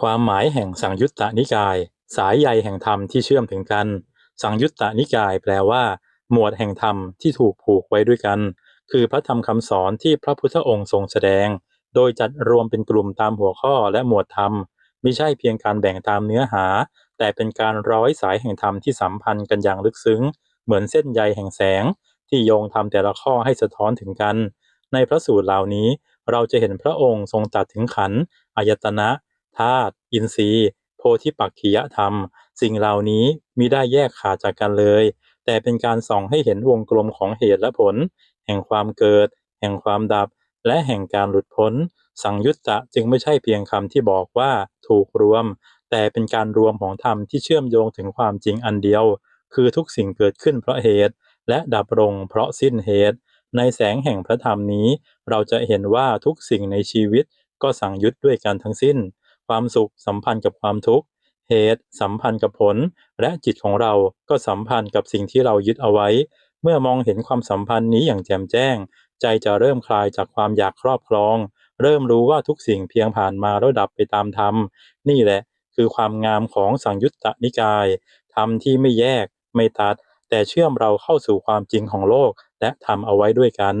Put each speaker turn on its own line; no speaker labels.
ความหมายแห่งสังยุตตนิกาย สายใยแห่งธรรมที่เชื่อมถึงกัน สังยุตตนิกายแปลว่า หมวดแห่งธรรมที่ถูกผูกไว้ด้วยกัน คือพระธรรมคำสอนที่พระพุทธองค์ทรงแสดง โดยจัดรวมเป็นกลุ่มตามหัวข้อและหมวดธรรมไม่ใช่เพียงการแบ่งตามเนื้อหา แต่เป็นการร้อยสายแห่งธรรมที่สัมพันธ์กันอย่างลึกซึ้ง เหมือนเส้นใยแห่งแสง ที่โยงธรรมแต่ละข้อให้สะท้อนถึงกัน ในพระสูตรเหล่านี้เราจะเห็นพระองค์ทรงตัดถึงขันธ์อายตนะ ธาตุอินทรีย์ โพธิปักขิยธรรม สิ่งเหล่านี้มิได้แยกขาดจากกันเลย แต่เป็นการส่องให้เห็นวงกลมของเหตุและผล แห่งความเกิด แห่งความดับ และแห่งการหลุดพ้น สังยุตตะจึงไม่ใช่เพียงคำที่บอกว่าถูกรวม แต่เป็นการรวมของธรรมที่เชื่อมโยงถึงความจริงอันเดียว คือทุกสิ่งเกิดขึ้นเพราะเหตุ และดับลงเพราะสิ้นเหตุในแสงแห่งพระธรรมนี้ เราจะเห็นว่าทุกสิ่งในชีวิตก็สังยุตด้วยกันทั้งสิ้น ความสุขสัมพันธ์กับความทุกข์ เหตุ สัมพันธ์กับผล และจิตของเราก็สัมพันธ์กับสิ่งที่เรายึดเอาไว้ เมื่อมองเห็นความสัมพันธ์นี้อย่างแจ่มแจ้ง ใจจะเริ่มคลายจากความอยากครอบครอง เริ่มรู้ว่าทุกสิ่งเพียงผ่านมาแล้วดับไปตามธรรม นี่แหละคือความงามของสังยุตตนิกายธรรมที่ไม่แยกไม่ตัด แต่เชื่อมเราเข้าสู่ความจริงของโลกและธรรมเอาไว้ด้วยกัน